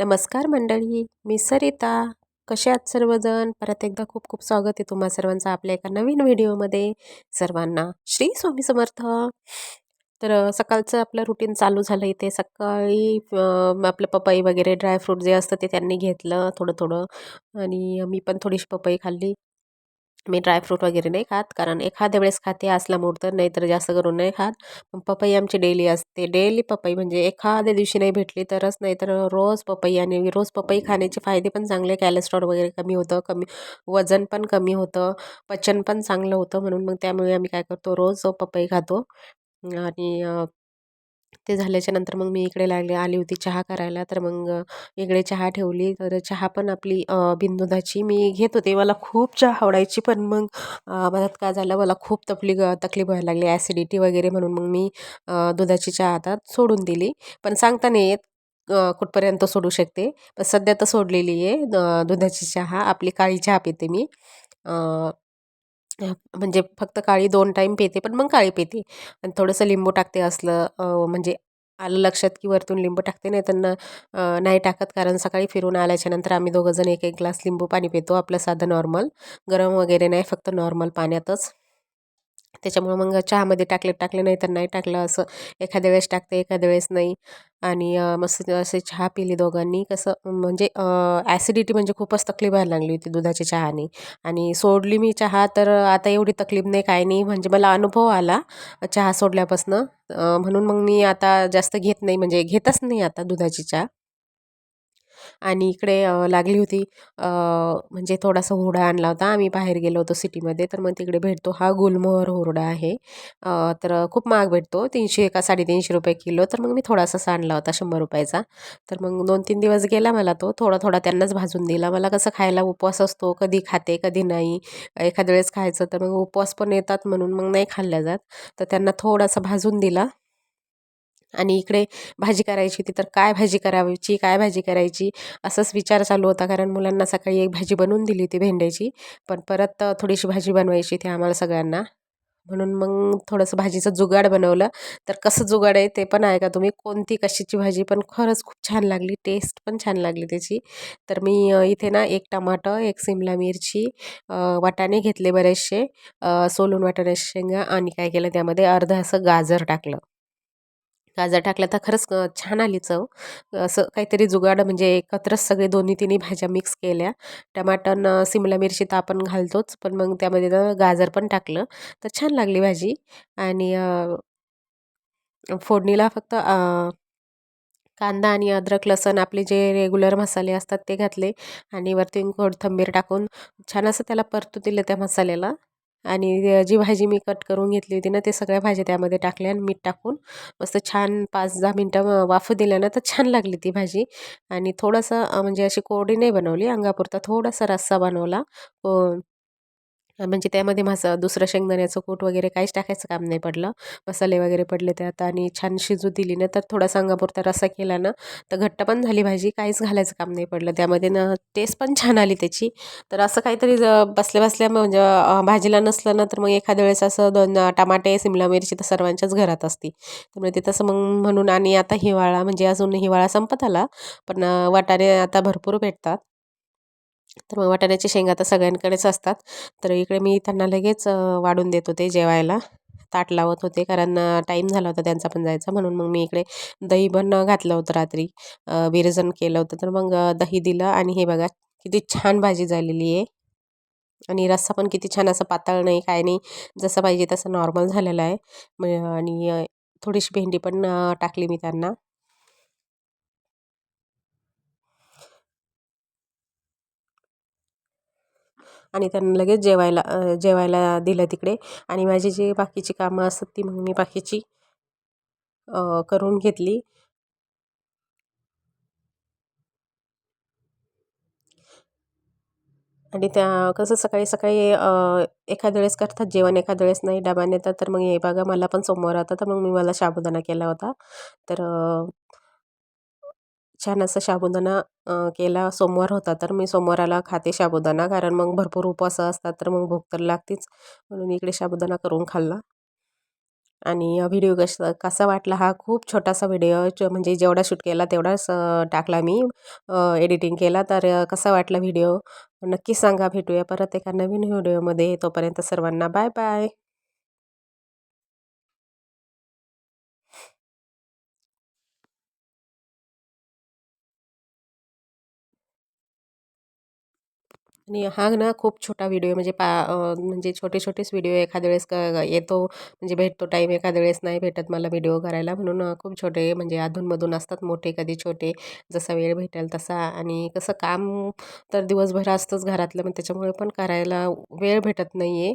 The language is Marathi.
नमस्कार मंडळी मी सरिता. कसे आहात सर्वजण? परत एकदा खूप खूप स्वागत आहे तुम्हा सर्वांचं आपल्या एका नवीन व्हिडिओमध्ये. सर्वांना श्री स्वामी समर्थ. तर सकाळचं आपलं रुटीन चालू झालं इथे. सकाळी आपलं पपई वगैरे ड्रायफ्रूट जे असतं ते त्यांनी घेतलं थोडं थोडं आणि मी पण थोडीशी पपई खाल्ली. मी ड्रायफ्रूट वगैरे नाही खात कारण एखाद्या वेळेस खाते असला मूड तर नाही तर जास्त करून नाही खात. पपई आमची डेली असते. डेली पपई म्हणजे एखाद्या दिवशी नाही भेटली तरच नाही तर रोज पपई आणि रोज पपई खाण्याचे फायदे पण चांगले कॅलेस्ट्रॉल वगैरे कमी होतं कमी वजन पण कमी होतं पचन पण चांगलं होतं म्हणून मग त्यामुळे आम्ही काय करतो रोज पपई खातो. आणि ते झाल्याच्यानंतर मग मी इकडे लागले आली होती चहा करायला. तर मग इकडे चहा ठेवली. तर चहा पण आपली बिंदुदाची मी घेत होते. मला खूप चहा आवडायची. पण मग मधात काय झालं? मला खूप तकली तकलीफ व्हायला लागली. ॲसिडिटी वगैरे म्हणून मग मी दुधाची चहा आता सोडून दिली. पण सांगता नाही येत कुठपर्यंत सोडू शकते. पण सध्या तर सोडलेली आहे दुधाची चहा. आपली काळी चहा पिते मी. म्हणजे फक्त काळी दोन टाईम पिते पण मग काळी पिते. आणि थोडंसं लिंबू टाकते असलं म्हणजे आलं लक्षात की वरतून लिंबू टाकते नाही त्यांना नाही टाकत. कारण सकाळी फिरून आल्याच्यानंतर आम्ही दोघंजण एक एक ग्लास लिंबू पाणी पितो आपलं साधं नॉर्मल गरम वगैरे नाही फक्त नॉर्मल पाण्यातच. त्याच्यामुळं मग चहामध्ये टाकले टाकले नाही तर नाही टाकलं असं. एखाद्या वेळेस टाकते एखाद्या वेळेस नाही. आणि मस्त असे चहा पिली दोघांनी. कसं म्हणजे ॲसिडिटी म्हणजे खूपच तकलीफ व्हायला लागली होती दुधाच्या चहाने. आणि सोडली मी चहा तर आता एवढी तकलीफ नाही काय नाही. म्हणजे मला अनुभव आला चहा सोडल्यापासनं. म्हणून मग मी आता जास्त घेत नाही. म्हणजे घेतच नाही आता दुधाची चहा. आणि इकडे लागली होती म्हणजे थोडासा हुरडा आणला होता. आम्ही बाहेर गेलो होतो सिटीमध्ये तर मग तिकडे भेटतो. हा गुलमोहर हुरडा आहे. तर खूप महाग भेटतो. तीनशे का साडेतीनशे रुपये किलो. तर मग मी थोडासा आणला होता शंभर रुपयाचा. तर मग दोन तीन दिवस गेला मला तो. थोडा थोडा त्यांनाच भाजून दिला. मला कसं खायला उपवास असतो कधी खाते कधी नाही. एखाद्या वेळेस खायचं तर मग उपवास पण येतात म्हणून मग नाही खाल्ल्या जात. तर त्यांना थोडासा भाजून दिला. आणि इकडे भाजी करायची होती तर काय भाजी करायची काय भाजी करायची? असंच विचार चालू होता कारण मुलांना सकाळी एक भाजी बनवून दिली होती भेंड्याची. पण परत थोडीशी भाजी बनवायची ती आम्हाला सगळ्यांना. म्हणून मग थोडंसं भाजीचं जुगाड बनवलं. तर कसं जुगाड आहे ते पण आहे का तुम्ही. कोणती कशाची भाजी? पण खरंच खूप छान लागली. टेस्ट पण छान लागली त्याची. तर मी इथे ना एक टमाटर एक सिमला मिरची वाटाणे घेतले बरेचसे सोलून वाटाणे शेंगा आणि काय केलं त्यामध्ये? अर्धं असं गाजर टाकलं. गाजर टाकलं तर खरंच छान आली चव. असं काहीतरी जुगाड म्हणजे एकत्रच सगळे दोन्ही तिन्ही भाज्या मिक्स केल्या. टमाटन सिमला मिरची तर आपण घालतोच पण मग त्यामध्ये गाजर पण टाकलं. तर छान लागली भाजी. आणि फोडणीला फक्त कांदा आणि अद्रक लसण आपले जे रेग्युलर मसाले असतात ते घातले. आणि वरती कोथंबीर टाकून छान असं त्याला परतू दिलं त्या मसाल्याला. आणि जी भाजी मी कट करून घेतली होती ना ते सगळ्या भाज्या त्यामध्ये टाकल्या आणि मीठ टाकून मस्त छान पाच दहा मिनटं वाफ दिल्या ना तर छान लागली ती भाजी. आणि थोडंसं म्हणजे अशी कोरडी नाही बनवली अंगापुरता थोडासा रस्सा बनवला. म्हणजे त्यामध्ये माझं दुसरं शेंगदाण्याचं कूट वगैरे काहीच टाकायचं काम नाही पडलं. मसाले वगैरे पडले त्यात आणि छान शिजू दिली. ना तर थोडासा अंगापुरता रसा केला ना तर घट्ट पण झाली भाजी काहीच घालायचं काम नाही पडलं. त्यामध्ये ना टेस्ट पण छान आली त्याची. तर असं काहीतरी बसल्या बसल्या म्हणजे भाजीला नसलं ना तर मग एखाद्या वेळेस असं दोन टमाटे सिमला मिरची तर सर्वांच्याच घरात असते. त्यामुळे ते तसं मग म्हणून आणि आता हिवाळा म्हणजे अजून हिवाळा संपत आला. पण वाटाणे आता भरपूर भेटतात. तर मग वाटाण्याची शेंगा तर सगळ्यांकडेच असतात. तर इकडे मी त्यांना लगेच वाढून देत होते जेवायला. ताट लावत होते कारण टाईम झाला होता त्यांचा पण जायचा म्हणून मग मी इकडे दही पण घातलं होतं रात्री. विरजन केलं होतं. तर मग दही दिलं आणि हे बघा किती छान भाजी झालेली आहे. आणि रस्सा पण किती छान असं पातळ नाही काय नाही जसं पाहिजे तसं नॉर्मल झालेलं आहे. आणि थोडीशी भेंडी पण टाकली मी त्यांना. आणि त्यांना लगेच जेवायला जेवायला दिलं तिकडे. आणि माझी जी बाकीची कामं असतात ती मग मी बाकीची करून घेतली. आणि त्या कसं सकाळी सकाळी एखाद्या वेळेस करतात जेवण एखाद्या वेळेस नाही डबा नेतात तर मग हे बघा मला पण सोमवार होता तर मग मी मला साबुदाणा केला होता. तर छान असा साबुदाणा केला सोमवार होता तर मी सोमवाराला खाते साबुदाणा कारण मग भरपूर उपवास असतात तर मग भूक तर लागतेच. म्हणून इकडे साबुदाणा करून खाल्ला. आणि व्हिडिओ कसं कसा वाटला हा खूप छोटासा व्हिडिओ म्हणजे जेवढा शूट केला तेवढाच टाकला मी एडिटिंग केला. तर कसा वाटला व्हिडिओ? नक्की सांगा. भेटूया परत एका नवीन व्हिडिओमध्ये. तोपर्यंत सर्वांना बाय बाय. आणि हा ना खूप छोटा व्हिडिओ म्हणजे पा म्हणजे छोटे छोटेच व्हिडिओ एखाद्या वेळेस क येतो म्हणजे भेटतो टाईम एखाद्या वेळेस नाही भेटत मला व्हिडिओ करायला. म्हणून खूप छोटे म्हणजे अधूनमधून असतात मोठे कधी छोटे जसा वेळ भेटेल तसा. आणि कसं काम तर दिवसभर असतंच घरातलं. मग त्याच्यामुळे पण करायला वेळ भेटत नाही आहे